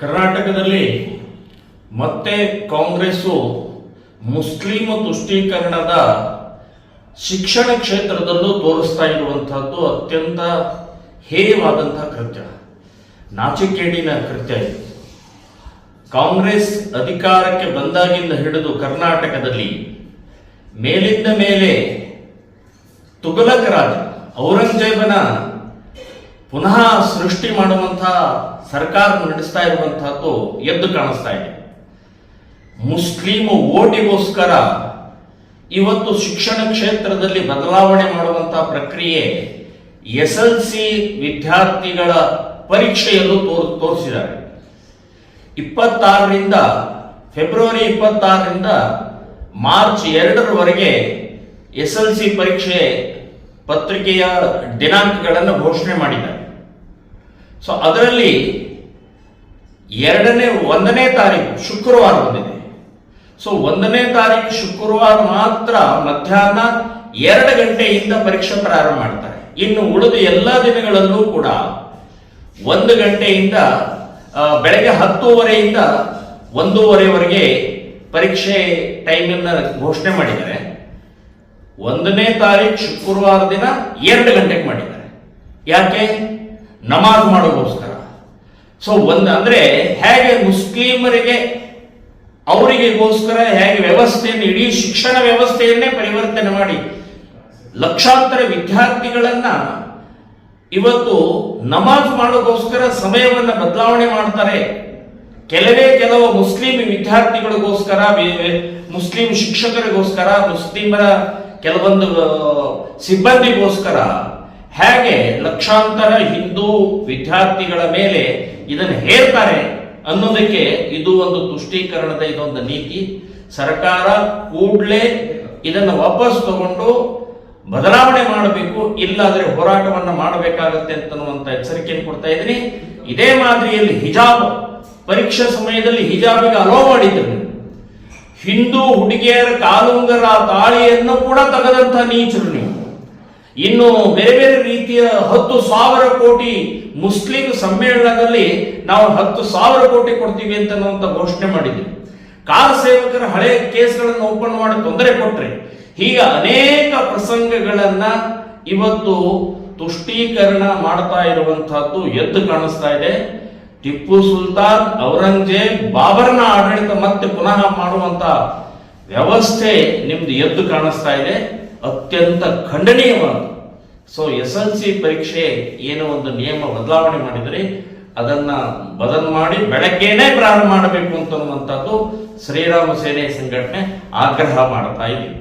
ಕರ್ನಾಟಕದಲ್ಲಿ ಮತ್ತೆ ಕಾಂಗ್ರೆಸ್ಸು ಮುಸ್ಲಿಂ ತುಷ್ಟೀಕರಣದ ಶಿಕ್ಷಣ ಕ್ಷೇತ್ರದಲ್ಲೂ ತೋರಿಸ್ತಾ ಇರುವಂತಹದ್ದು ಅತ್ಯಂತ ಹೇಯವಾದಂತಹ ಕೃತ್ಯ. ನಾಚಿಕೇಡಿನ ಕೃತ್ಯ ಇದು. ಕಾಂಗ್ರೆಸ್ ಅಧಿಕಾರಕ್ಕೆ ಬಂದಾಗಿಂದ ಹಿಡಿದು ಕರ್ನಾಟಕದಲ್ಲಿ ಮೇಲಿಂದ ಮೇಲೆ ತುಗಲಕ್ ರಾಜ ಔರಂಗಜೇಬನ ಪುನಃ ಸೃಷ್ಟಿ ಮಾಡುವಂತಹ ಸರ್ಕಾರ ನಡೆಸ್ತಾ ಇರುವಂತಹದ್ದು ಎದ್ದು ಕಾಣಿಸ್ತಾ ಇದೆ. ಮುಸ್ಲಿಂ ಓಟಿಗೋಸ್ಕರ ಇವತ್ತು ಶಿಕ್ಷಣ ಕ್ಷೇತ್ರದಲ್ಲಿ ಬದಲಾವಣೆ ಮಾಡುವಂತಹ ಪ್ರಕ್ರಿಯೆ ಎಸ್ ಎಲ್ ಸಿ ವಿದ್ಯಾರ್ಥಿಗಳ ಪರೀಕ್ಷೆಯಲ್ಲೂ ತೋರ್, ತೋರಿಸಿದ್ದಾರೆ. ಇಪ್ಪತ್ತಾರರಿಂದ, ಫೆಬ್ರವರಿ ಇಪ್ಪತ್ತಾರರಿಂದ ಮಾರ್ಚ್ ಎರಡರವರೆಗೆ ಎಸ್ ಎಲ್ ಸಿ ಪರೀಕ್ಷೆ ಪತ್ರಿಕೆಯ ದಿನಾಂಕಗಳನ್ನು ಘೋಷಣೆ ಮಾಡಿದ್ದಾರೆ. ಸೊ ಅದರಲ್ಲಿ ಎರಡನೇ, ಒಂದನೇ ತಾರೀಕು ಶುಕ್ರವಾರ ಬಂದಿದೆ. ಸೊ ಒಂದನೇ ತಾರೀಕು ಶುಕ್ರವಾರ ಮಾತ್ರ ಮಧ್ಯಾಹ್ನ ಎರಡು ಗಂಟೆಯಿಂದ ಪರೀಕ್ಷೆ ಪ್ರಾರಂಭ ಮಾಡ್ತಾರೆ. ಇನ್ನು ಉಳಿದ ಎಲ್ಲ ದಿನಗಳಲ್ಲೂ ಕೂಡ ಒಂದು ಗಂಟೆಯಿಂದ ಬೆಳಗ್ಗೆ ಹತ್ತೂವರೆಯಿಂದ ಒಂದೂವರೆವರೆಗೆ ಪರೀಕ್ಷೆ ಟೈಮನ್ನು ಘೋಷಣೆ ಮಾಡಿದ್ದಾರೆ. ಒಂದನೇ ತಾರೀಕು ಶುಕ್ರವಾರ ದಿನ ಎರಡು ಗಂಟೆಗೆ ಮಾಡಿದ್ದಾರೆ. ಯಾಕೆ? ನಮಾಜ್ ಮಾಡೋಕ್ಕೋಸ್ಕರ. ಸೊ ಒಂದು ಅಂದ್ರೆ ಹೇಗೆ ಮುಸ್ಲಿಮರಿಗೆ ಅವರಿಗೆಗೋಸ್ಕರ ಹೇಗೆ ವ್ಯವಸ್ಥೆಯನ್ನು ಇಡೀ ಶಿಕ್ಷಣ ವ್ಯವಸ್ಥೆಯನ್ನೇ ಪರಿವರ್ತನೆ ಮಾಡಿ, ಲಕ್ಷಾಂತರ ವಿದ್ಯಾರ್ಥಿಗಳನ್ನ ಇವತ್ತು ನಮಾಜ್ ಮಾಡೋಕ್ಕೋಸ್ಕರ ಸಮಯವನ್ನು ಬದಲಾವಣೆ ಮಾಡ್ತಾರೆ. ಕೆಲವೇ ಕೆಲವು ಮುಸ್ಲಿಂ ವಿದ್ಯಾರ್ಥಿಗಳಿಗೋಸ್ಕರ ಮುಸ್ಲಿಂ ಶಿಕ್ಷಕರಿಗೋಸ್ಕರ, ಮುಸ್ಲಿಮರ ಕೆಲವೊಂದು ಸಿಬ್ಬಂದಿಗೋಸ್ಕರ ಹೇಗೆ ಲಕ್ಷಾಂತರ ಹಿಂದೂ ವಿದ್ಯಾರ್ಥಿಗಳ ಮೇಲೆ ಇದನ್ನು ಹೇರ್ತಾರೆ ಅನ್ನೋದಕ್ಕೆ ಇದು ಒಂದು ತುಷ್ಟೀಕರಣದ ಇದೊಂದು ನೀತಿ. ಸರ್ಕಾರ ಕೂಡಲೇ ಇದನ್ನು ವಾಪಸ್ ತಗೊಂಡು ಬದಲಾವಣೆ ಮಾಡಬೇಕು, ಇಲ್ಲಾದ್ರೆ ಹೋರಾಟವನ್ನು ಮಾಡಬೇಕಾಗತ್ತೆ ಅಂತನ್ನುವಂತ ಎಚ್ಚರಿಕೆಯನ್ನು ಕೊಡ್ತಾ ಇದ್ದೀನಿ. ಇದೇ ಮಾದರಿಯಲ್ಲಿ ಹಿಜಾಬ್. ಪರೀಕ್ಷಾ ಸಮಯದಲ್ಲಿ ಹಿಜಾಬಿಗೆ ಅಲೋ ಮಾಡಿದ್ರು. ಹಿಂದೂ ಹುಡುಗಿಯರ ಕಾಲುಂಗರ ತಾಳಿಯನ್ನು ಕೂಡ ತೆಗೆದಂತಹ ನೀಚರು ನೀವು. ಇನ್ನು ಬೇರೆ ಬೇರೆ ರೀತಿಯ ಹತ್ತು ಸಾವಿರ ಕೋಟಿ ಮುಸ್ಲಿಂ ಸಮ್ಮೇಳನದಲ್ಲಿ ನಾವು ಹತ್ತು ಸಾವಿರ ಕೋಟಿ ಕೊಡ್ತೀವಿ ಅಂತ ಘೋಷಣೆ ಮಾಡಿದ್ವಿ. ಕಾರ್ ಸೇವಕರ ಹಳೆ ಕೇಸ್ಗಳನ್ನು ಓಪನ್ ಮಾಡಿ ತೊಂದರೆ ಕೊಟ್ರೆ ಹೀಗೆ ಅನೇಕ ಪ್ರಸಂಗಗಳನ್ನ ಇವತ್ತು ತುಷ್ಟೀಕರಣ ಮಾಡ್ತಾ ಇರುವಂತಹದ್ದು ಎದ್ದು ಕಾಣಿಸ್ತಾ ಇದೆ. ಟಿಪ್ಪು ಸುಲ್ತಾನ್, ಔರಂಗಜೇಬ್, ಬಾಬರ್ನ ಆಡಳಿತ ಮತ್ತೆ ಪುನಃ ಮಾಡುವಂತ ವ್ಯವಸ್ಥೆ ನಿಮ್ದು ಎದ್ದು ಕಾಣಿಸ್ತಾ ಇದೆ. ಅತ್ಯಂತ ಖಂಡನೀಯವಾದ ಸೊ ಎಸ್ ಎಲ್ ಸಿ ಪರೀಕ್ಷೆ ಏನೋ ಒಂದು ನಿಯಮ ಬದಲಾವಣೆ ಮಾಡಿದರೆ ಅದನ್ನ ಬದಲ್ ಮಾಡಿ ಬೆಳಗ್ಗೆನೆ ಪ್ರಾರಂಭ ಮಾಡಬೇಕು ಅಂತನ್ನುವಂಥದ್ದು ಶ್ರೀರಾಮ ಸೇನೆ ಸಂಘಟನೆ ಆಗ್ರಹ ಮಾಡ್ತಾ ಇದ್ದೀವಿ